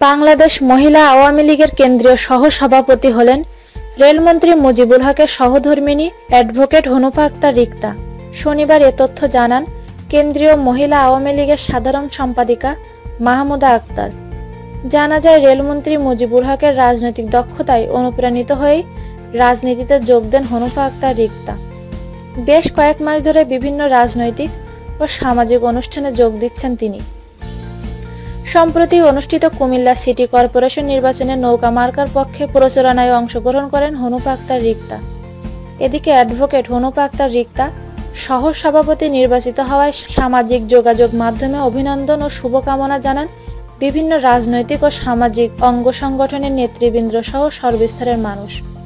বাংলাদেশ মহিলা আওয়ামী লীগের কেন্দ্রীয় সহ-সভাপতি হলেন রেলমন্ত্রী মুজিবুল হকের সহধর্মিণী অ্যাডভোকেট হনুফা আক্তার রিক্তা। শনিবার এ তথ্য জানান কেন্দ্রীয় মহিলা আওয়ামী লীগের সাধারণ সম্পাদিকা মাহমুদা আক্তার। জানা যায়, রেলমন্ত্রী মুজিবুল হকের রাজনৈতিক দক্ষতায় অনুপ্রাণিত হয়েই রাজনীতিতে যোগ দেন হনুফা আক্তার রিক্তা। বেশ কয়েক মাস ধরে বিভিন্ন রাজনৈতিক ও সামাজিক অনুষ্ঠানে যোগ দিচ্ছেন তিনি। সম্প্রতি অনুষ্ঠিত কুমিল্লা সিটি কর্পোরেশন নির্বাচনে নৌকা মার্কার পক্ষে প্রচারণায় অংশগ্রহণ করেন হনুপা আক্তার রিক্তা। এদিকে অ্যাডভোকেট হনুপা আক্তার রিক্তা সহ সভাপতি নির্বাচিত হওয়ায় সামাজিক যোগাযোগ মাধ্যমে অভিনন্দন ও শুভকামনা জানান বিভিন্ন রাজনৈতিক ও সামাজিক অঙ্গ সংগঠনের নেতৃবৃন্দ সহ সর্বস্তরের মানুষ।